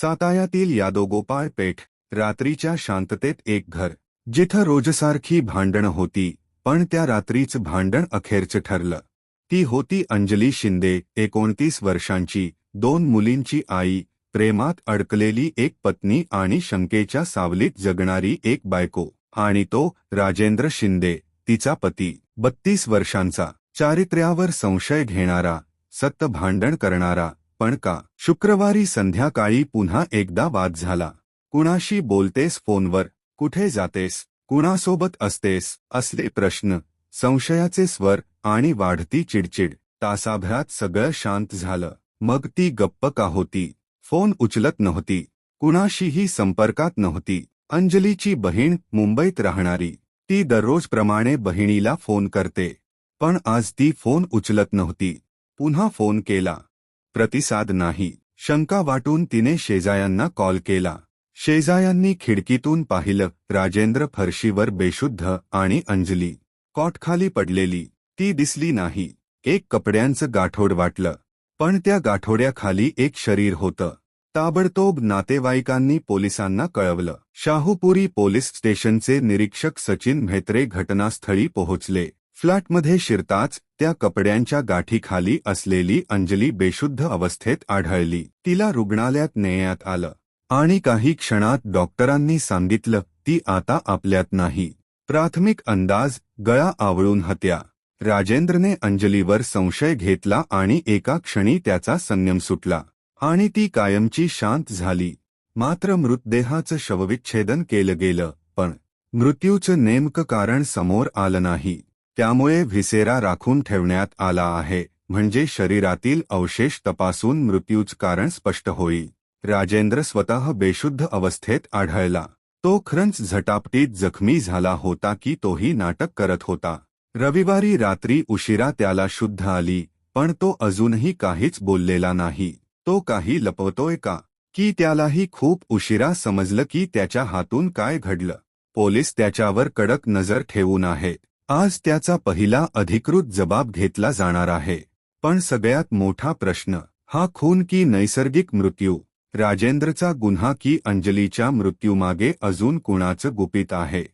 सातायातील यादोगोपाळ पेठ रात्रीच्या शांततेत एक घर जिथं रोजसारखी भांडणं होती पण त्या रात्रीच भांडण अखेरचं ठरलं. ती होती अंजली शिंदे एकोणतीस वर्षांची दोन मुलींची आई प्रेमात अडकलेली एक पत्नी आणि शंकेच्या सावलीत जगणारी एक बायको आणि तो राजेंद्र शिंदे तिचा पती. बत्तीस वर्षांचा चारित्र्यावर संशय घेणारा सत्त भांडण करणारा पण का? शुक्रवारी संध्याकाळी पुन्हा एकदा वाद झाला. कुणाशी बोलतेस फोनवर? कुठे जातेस? कुणासोबत असतेस? असले प्रश्न. संशयाचे स्वर आणि वाढती चिडचिड. तासाभरात सगळं शांत झालं. मग ती गप्प का होती? फोन उचलत नव्हती. कुणाशीही संपर्कात नव्हती. अंजलीची बहीण मुंबईत राहणारी. ती दररोजप्रमाणे बहिणीला फोन करते. पण आज ती फोन उचलत नव्हती. पुन्हा फोन केला. प्रतिसाद नाही. शंका वाटून तिने शेजायांना कॉल केला. शेजायांनी खिडकीतून पाहिलं राजेंद्र फरशीवर बेशुद्ध आणि अंजली. कॉटखाली पडलेली ती दिसली नाही. एक कपड्यांचं गाठोड वाटलं. पण त्या गाठोड्याखाली एक शरीर होतं. ताबडतोब नातेवाईकांनी पोलिसांना कळवलं. शाहूपुरी पोलीस स्टेशनचे निरीक्षक सचिन म्हेत्रे घटनास्थळी पोहोचले. फ्लॅटमध्ये शिरताच त्या कपड्यांच्या गाठीखाली असलेली अंजली बेशुद्ध अवस्थेत आढळली. तिला रुग्णालयात नेण्यात आलं. आणि काही क्षणात डॉक्टरांनी सांगितलं ती आता आपल्यात नाही. प्राथमिक अंदाज गळा आवळून हत्या. राजेंद्रने अंजलीवर संशय घेतला आणि एका क्षणी त्याचा संयम सुटला. आणि ती कायमची शांत झाली. मात्र मृतदेहाचं शवविच्छेदन केलं गेलं पण मृत्यूचं नेमकं कारण समोर आलं नाही. त्यामुळे व्हिसेरा राखून ठेवण्यात आला आहे. म्हणजे शरीरातील अवशेष तपासून मृत्यूच कारण स्पष्ट होई. राजेंद्र स्वतः बेशुद्ध अवस्थेत आढळला. तो खरंच झटापटीत जखमी झाला होता की तोही नाटक करत होता. रविवारी रात्री उशिरा त्याला शुद्ध आली पण तो अजूनही काहीच बोललेला नाही. तो काही लपवतोय का? की त्यालाही खूप उशिरा समजलं की त्याच्या हातून काय घडलं. पोलीस त्याच्यावर कडक नजर ठेवून आहेत आज त्याचा पहिला अधिकृत जबाब घेतला जाणार आहे. पण सगळ्यात मोठा प्रश्न हा खून की नैसर्गिक मृत्यू? राजेंद्रचा गुन्हा की अंजलीच्या मृत्यूमागे अजून कुणाचं गुपित आहे?